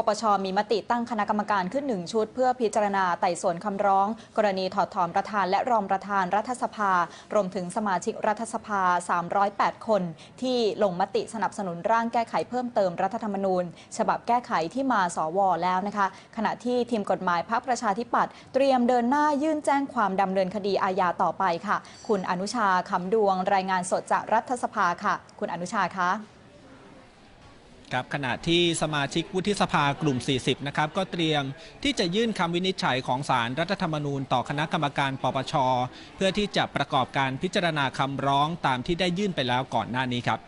ปปชมีมติตั้งคณะกรรมการขึ้นหนึ่งชุด เพื่อพิจารณาไต่สวนคำร้อง กรณีถอดถอนประธานและรองประธานรัฐสภา รวมถึงสมาชิกรัฐสภา 308 คน ที่ลงมติสนับสนุนร่างแก้ไขเพิ่มเติมรัฐธรรมนูญ ฉบับแก้ไขที่มาสวแล้วนะคะ ขณะที่ทีมกฎหมายพรรคประชาธิปัตย์เตรียมเดินหน้ายื่นแจ้งความดำเนินคดีอาญาต่อไปค่ะ คุณอนุชาคำดวงรายงานสดจากรัฐสภาค่ะ คุณอนุชาคะ ครับขณะที่สมาชิกวุฒิสภากลุ่ม 40 นะครับ ก็เตรียมที่จะยื่นคำวินิจฉัยของสารรัฐธรรมนูญต่อคณะกรรมการปปช เพื่อที่จะประกอบการพิจารณาคำร้องตามที่ได้ยื่นไปแล้วก่อนหน้านี้ครับ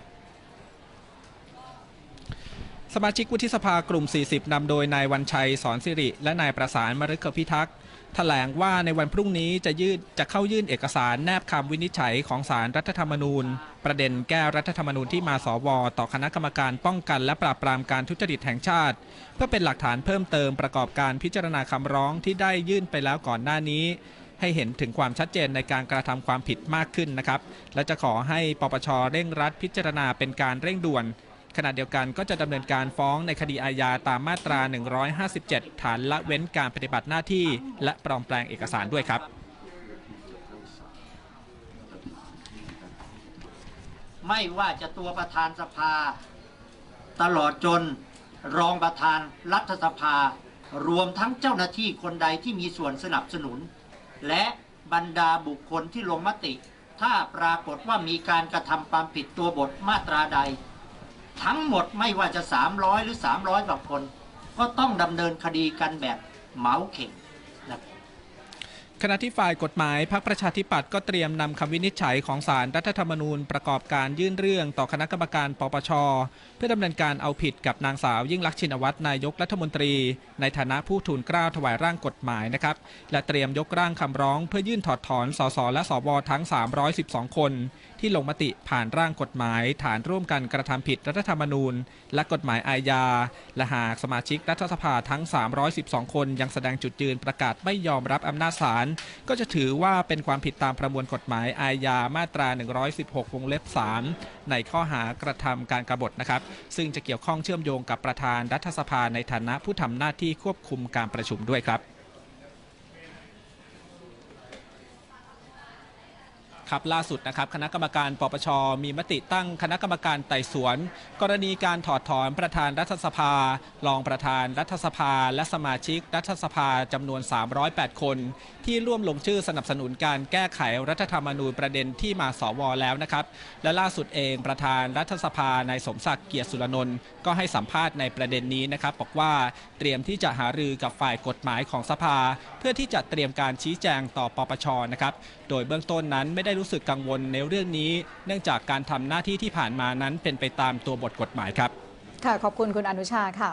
สมาชิกวุฒิสภากลุ่ม 40 นำโดยนายวันชัยสอนสิริ และนายประสานมฤคพิทักษ์แถลงว่าในวันพรุ่งนี้จะยื่นจะเข้ายื่นเอกสารแนบคำวินิจฉัยของสารรัฐธรรมนูญ ประเด็นแก้รัฐธรรมนูญที่มาสว ต่อคณะกรรมการป้องกันและปราบปรามการทุจริตแห่งชาติ เพื่อเป็นหลักฐานเพิ่มเติมประกอบการพิจารณาคำร้องที่ได้ยื่นไปแล้วก่อนหน้านี้ ให้เห็นถึงความชัดเจนในการกระทำความผิดมากขึ้นนะครับ และจะขอให้ปปชเร่งรัดพิจารณาเป็นการเร่งด่วน ขณะเดียวกันก็จะดำเนินการฟ้องในคดีอาญาตามมาตรา 157 ฐานละเว้นการปฏิบัติหน้าที่ และปลอมแปลงเอกสารด้วยครับ ไม่ว่าจะตัวประธานสภา ตลอดจนรองประธานรัฐสภา รวมทั้งเจ้าหน้าที่คนใดที่มีส่วนสนับสนุน และบรรดาบุคคลที่ลงมติ ถ้าปรากฏว่ามีการกระทำความผิดตัวบทมาตราใด ทั้งหมดไม่ว่าจะ 300 หรือ 300กว่าคน ก็ต้องดำเนินคดีกันแบบเหมาเข่ง ขณะที่ฝ่ายกฎหมายพรรคประชาธิปัตย์ก็เตรียมนำคำวินิจฉัยของศาลรัฐธรรมนูญประกอบการยื่นเรื่องต่อคณะกรรมการปปช เพื่อดำเนินการเอาผิดกับนางสาวยิ่งลักษณ์ชินวัตรนายกรัฐมนตรี ในฐานะผู้ทูลเกล้าถวายร่างกฎหมายนะครับ และเตรียมยกร่างคำร้องเพื่อยื่นถอดถอนสสและสวทั้ง 312 คน ที่ลงมติผ่านร่างกฎหมาย ฐานร่วมกันกระทำผิดรัฐธรรมนูญ และกฎหมายอาญาและหากสมาชิกรัฐสภาทั้ง 312 คน ยังแสดงจุดยืนประกาศไม่ยอมรับอำนาจศาลก็จะถือว่าเป็นความผิดตามประมวลกฎหมายอาญามาตรา 116 วงเล็บ 3 ในข้อหากระทำการกบฏนะครับ ซึ่งจะเกี่ยวข้องเชื่อมโยงกับประธานรัฐสภาในฐานะผู้ทำหน้าที่ควบคุมการประชุมด้วยครับ ครับล่าสุดนะครับคณะกรรมการปปชมีมติตั้งคณะกรรมการไต่สวน กรณีการถอดถอนประธานรัฐสภา รองประธานรัฐสภา และสมาชิกรัฐสภาจำนวน 308 คน ที่ร่วมลงชื่อสนับสนุนการแก้ไขรัฐธรรมนูญประเด็นที่มาสวแล้วนะครับและล่าสุดเองประธานรัฐสภานายสมศักดิ์เกียรติสุรนนท์ก็ให้สัมภาษณ์ในประเด็นนี้นะครับบอกว่าเตรียมที่จะหารือกับฝ่ายกฎหมายของสภา เพื่อที่จะเตรียมการชี้แจงต่อปปชนะครับโดยเบื้องต้นนั้นไม่ได้รู้สึกกังวลในเรื่องนี้ เนื่องจากการทำหน้าที่ที่ผ่านมานั้นเป็นไปตามตัวบทกฎหมายครับ ค่ะ ขอบคุณคุณอนุชาค่ะ